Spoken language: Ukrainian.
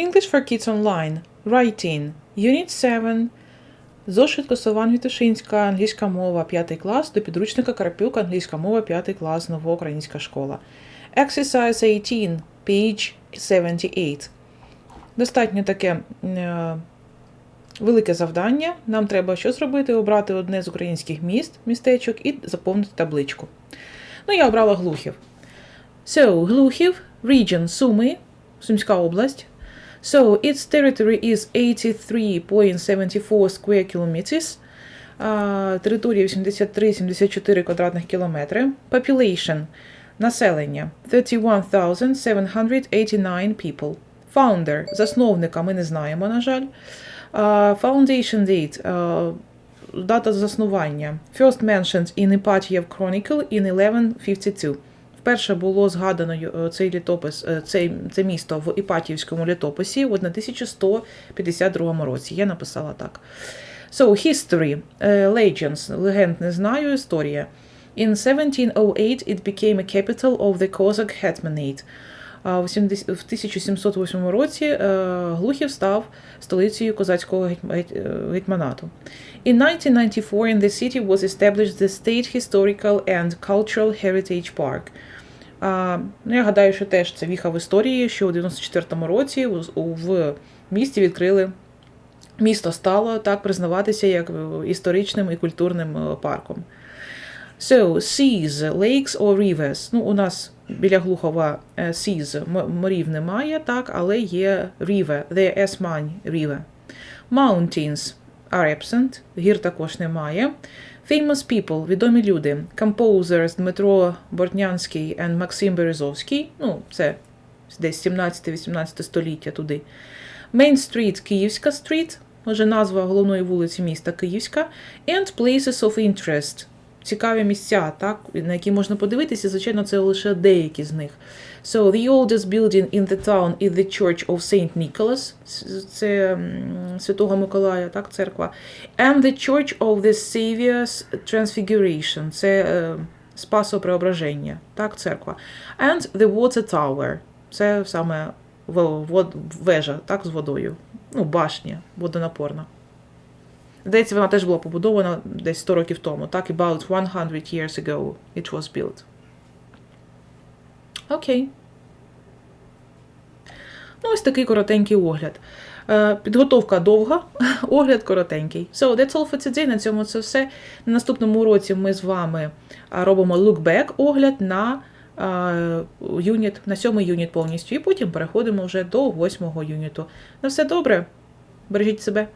English for Kids Online. Writing. Unit 7. Зошит Косован Вітушинська, англійська мова, 5 клас, до підручника Карпюк, англійська мова, 5 клас, нова українська школа. Exercise 18, page 78. Достатньо таке е, велике завдання. Нам треба що зробити? Обрати одне з українських міст, містечок і заповнити табличку. Ну, я обрала Глухів. So, Глухів, region Суми, Сумська область. So, its territory is 83.74 square kilometers. А, Територія 83-74 квадратних кілометри. Population – населення 31,789 people. Founder – засновника ми не знаємо, на жаль. А, Foundation date а, – дата заснування. First mentioned in Ipatiev Chronicle in 1152. Вперше було згадано е, цей літопис, е, цей, це місто в Іпатівському літописі в 1152 році. Я написала так. So, history, е, legends, легенд не знаю, історія. In 1708 it became a capital of the Cossack Hetmanate. В 1708 році Глухів став столицею козацького гетьм- геть- гетьманату. In 1994 in the city was established the State Historical and Cultural Heritage Park. Ну, я гадаю, що теж це віха в історії, що у 94-му році в місті відкрили місто стало так признаватися як е, історичним і культурним е, парком. So, seas, lakes or rivers. Ну, у нас біля Глухова е, seas, морів немає, так, але є river, the Esmань river. Mountains are absent, гір також немає. Famous people, відомі люди. Composers Дмитро Бортнянський and Максим Березовський. Ну, це десь 17-18 століття туди. Main Street Київська стріт, отже, назва головної вулиці міста Київська. And Places of Interest. Цікаві місця, так, на які можна подивитися, звичайно, це лише деякі з них. So, the oldest building in the town is the Church of St. Nicholas, це Святого Миколая, так, церква. And the Church of the Saviour's Transfiguration, це е, Спасо-Преображення, так, церква. And the Water Tower, це саме вежа, так, з водою. Ну, башня водонапорна. Здається, вона теж була побудована десь 100 років тому, так, about 100 years ago it was built. Окей. Ну, ось такий коротенький огляд. Е, Підготовка довга, огляд коротенький. So, that's all for today. На цьому це все. На наступному уроці ми з вами робимо look back огляд на а, юніт, на сьомий юніт повністю, і потім переходимо вже до восьмого юніту. На все добре. Бережіть себе.